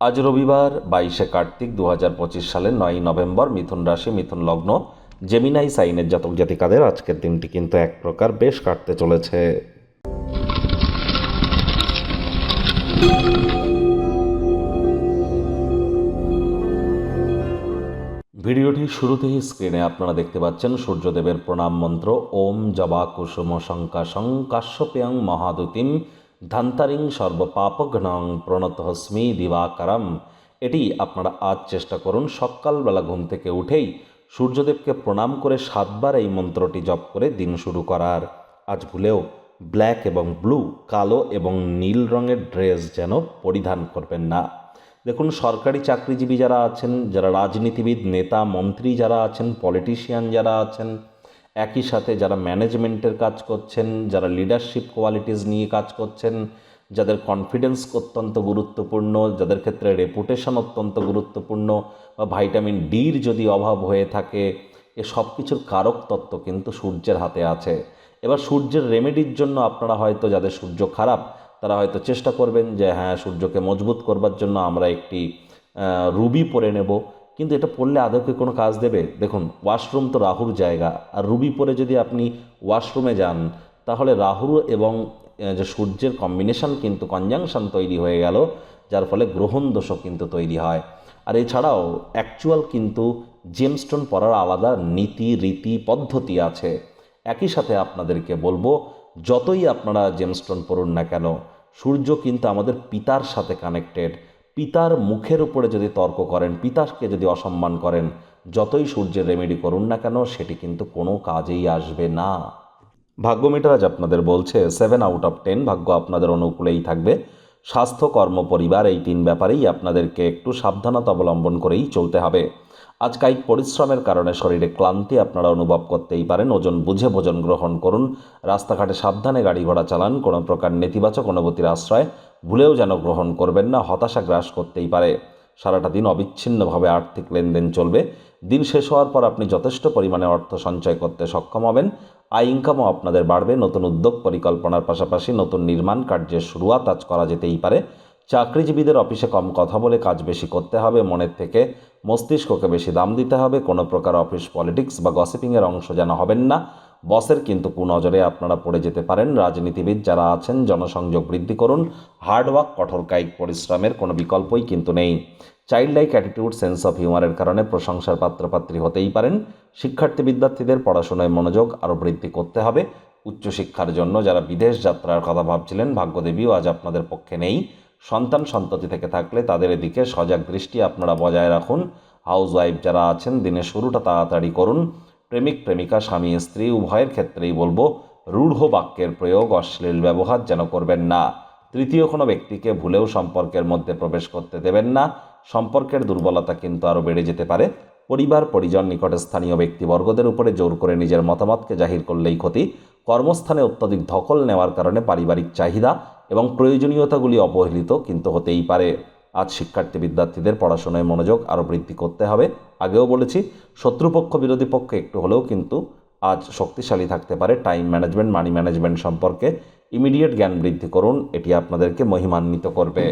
আজ রবিবার, বাইশে কার্তিক দু হাজার পঁচিশ সালের নয় নভেম্বর, মিথুন রাশি, মিথুন লগ্ন। জেমিনাই সাইনের জাতক জাতিকাদের আজকের দিনটি কিন্তু এক প্রকার বেশ কাটতে চলেছে। ভিডিওটির শুরুতেই স্ক্রিনে আপনারা দেখতে পাচ্ছেন সূর্যদেবের প্রণাম মন্ত্র, ওম জবা কুসুম শঙ্কাশং কাশ্যপেয়ং মহাদুতিম ধান্তারিং সর্বপাপঘ্নং প্রণতহস্মি দিবাকারম। এটি আপনারা আজ চেষ্টা করুন সকালবেলা ঘুম থেকে উঠেই সূর্যদেবকে প্রণাম করে সাতবার এই মন্ত্রটি জপ করে দিন শুরু করার। আজ ভুলেও ব্ল্যাক এবং ব্লু, কালো এবং নীল রঙের ড্রেস যেন পরিধান করবেন না। দেখুন, সরকারি চাকরিজীবী যারা আছেন, যারা রাজনীতিবিদ, নেতা, মন্ত্রী যারা আছেন, পলিটিশিয়ান যারা আছেন একই সাথে যারা ম্যানেজমেন্টের কাজ করছেন, যারা লিডারশিপ কোয়ালিটিস নিয়ে কাজ করছেন, যাদের কনফিডেন্স অত্যন্ত গুরুত্বপূর্ণ, যাদের ক্ষেত্রে রেপুটেশন অত্যন্ত গুরুত্বপূর্ণ বা ভাইটামিন ডির যদি অভাব হয়ে থাকে, এ সব কিছুর কারক তত্ত্ব কিন্তু সূর্যের হাতে আছে। এবার সূর্যের রেমেডির জন্য আপনারা হয়তো, যাদের সূর্য খারাপ, তারা হয়তো চেষ্টা করবেন যে হ্যাঁ সূর্যকে মজবুত করবার জন্য আমরা একটি রুবি পরে নেব। কিন্তু এটা পড়লে আদৌকে কোনো কাজ দেবে? দেখুন ওয়াশরুম তো রাহুর জায়গা। আর রুবি পরে যদি আপনি ওয়াশরুমে যান, তাহলে রাহু এবং যে সূর্যের কম্বিনেশন কিন্তু কনজাংশন তৈরি হয়ে গেল, যার ফলে গ্রহণ দোষও কিন্তু তৈরি হয়। আর এছাড়াও অ্যাকচুয়াল কিন্তু জেমস্টোন পরার আলাদা নীতি, রীতি, পদ্ধতি আছে। একই সাথে আপনাদেরকে বলব, যতই আপনারা জেমস্টোন পড়ুন না কেন, সূর্য কিন্তু আমাদের পিতার সাথে কানেক্টেড পিতার মুখের উপরে যদি তর্ক করেন, পিতাকে যদি অসম্মান করেন, যতই সূর্যের রেমেডি করুন না কেন, সেটি কিন্তু কোনো কাজেই আসবে না। ভাগ্য মিটার আজ আপনাদের বলছে সেভেন আউট অফ টেন ভাগ্য আপনাদের অনুকূলেই থাকবে। স্বাস্থ্য, কর্ম, পরিবার এই তিন ব্যাপারেই আপনাদেরকে একটু সাবধানতা অবলম্বন করেই চলতে হবে। আজ কায়িক পরিশ্রমের কারণে শরীরে ক্লান্তি আপনারা অনুভব করতেই পারেন। ওজন বুঝে ভোজন গ্রহণ করুন। রাস্তাঘাটে সাবধানে গাড়ি ঘোড়া চালান। কোনো প্রকার নেতিবাচক অনুভূতির আশ্রয়। ভুলেও যেন গ্রহণ করবেন না, হতাশা গ্রাস করতেই পারে। সারাটা দিন অবিচ্ছিন্নভাবে আর্থিক লেনদেন চলবে। দিন শেষ হওয়ার পর আপনি যথেষ্ট পরিমাণে অর্থ সঞ্চয় করতে সক্ষম হবেন। আয় ইনকামও আপনাদের বাড়বে। নতুন উদ্যোগ পরিকল্পনার পাশাপাশি নতুন নির্মাণ কার্যের শুরুয়াত আজ করা যেতেই পারে। চাকরিজীবীদের অফিসে কম কথা বলে কাজ বেশি করতে হবে, মনের থেকে মস্তিষ্ককে বেশি দাম দিতে হবে, কোনো প্রকার অফিস পলিটিক্স বা গসিপিংয়ের অংশ যেন হবেন না। বসের কিন্তু কুনজরে আপনারা পড়ে যেতে পারেন। রাজনীতিবিদ যারা আছেন, জনসংযোগ বৃদ্ধি করুন। হার্ডওয়ার্ক কঠোর কায়িক পরিশ্রমের কোনো বিকল্পই কিন্তু নেই। Child like attitude, sense of হিউমারের কারণে প্রশংসার পাত্রপাত্রী হতেই পারেন। শিক্ষার্থী বিদ্যার্থীদের পড়াশোনায় মনোযোগ আরও বৃদ্ধি করতে হবে। উচ্চশিক্ষার জন্য যারা বিদেশ যাত্রার কথা ভাবছিলেন, ভাগ্যদেবীও আজ আপনাদের পক্ষে নেই। সন্তান সন্ততি থেকে থাকলে তাদের এদিকে সজাগ দৃষ্টি আপনারা বজায় রাখুন। হাউস ওয়াইফ যারা আছেন, দিনের শুরুটা তাড়াতাড়ি করুন। প্রেমিক, প্রেমিকা, স্বামী, স্ত্রী, উভয়ের ক্ষেত্রেই বলব, রূঢ় বাক্যের প্রয়োগ, অশ্লীল ব্যবহার যেন করবেন না। তৃতীয় কোনো ব্যক্তিকে ভুলেও সম্পর্কের মধ্যে প্রবেশ করতে দেবেন না। সম্পর্কের দুর্বলতা কিন্তু আরও বেড়ে যেতে পারে। পরিবার, পরিজন, নিকটে স্থানীয় ব্যক্তিবর্গদের উপরে জোর করে নিজের মতামতকে জাহির করলেই ক্ষতি। কর্মস্থানে অত্যধিক ধকল নেওয়ার কারণে পারিবারিক চাহিদা এবং প্রয়োজনীয়তাগুলি অবহেলিত, কিন্তু হতেই পারে। আজ শিক্ষার্থী বিদ্যার্থীদের পড়াশোনায় মনোযোগ আরও বৃদ্ধি করতে হবে। আগেও বলেছি, শত্রুপক্ষ বিরোধী পক্ষ একটু হলেও কিন্তু আজ শক্তিশালী থাকতে পারে। টাইম ম্যানেজমেন্ট, মানি ম্যানেজমেন্ট সম্পর্কে ইমিডিয়েট জ্ঞান বৃদ্ধি করুন, এটি আপনাদেরকে মহিমান্বিত করবে।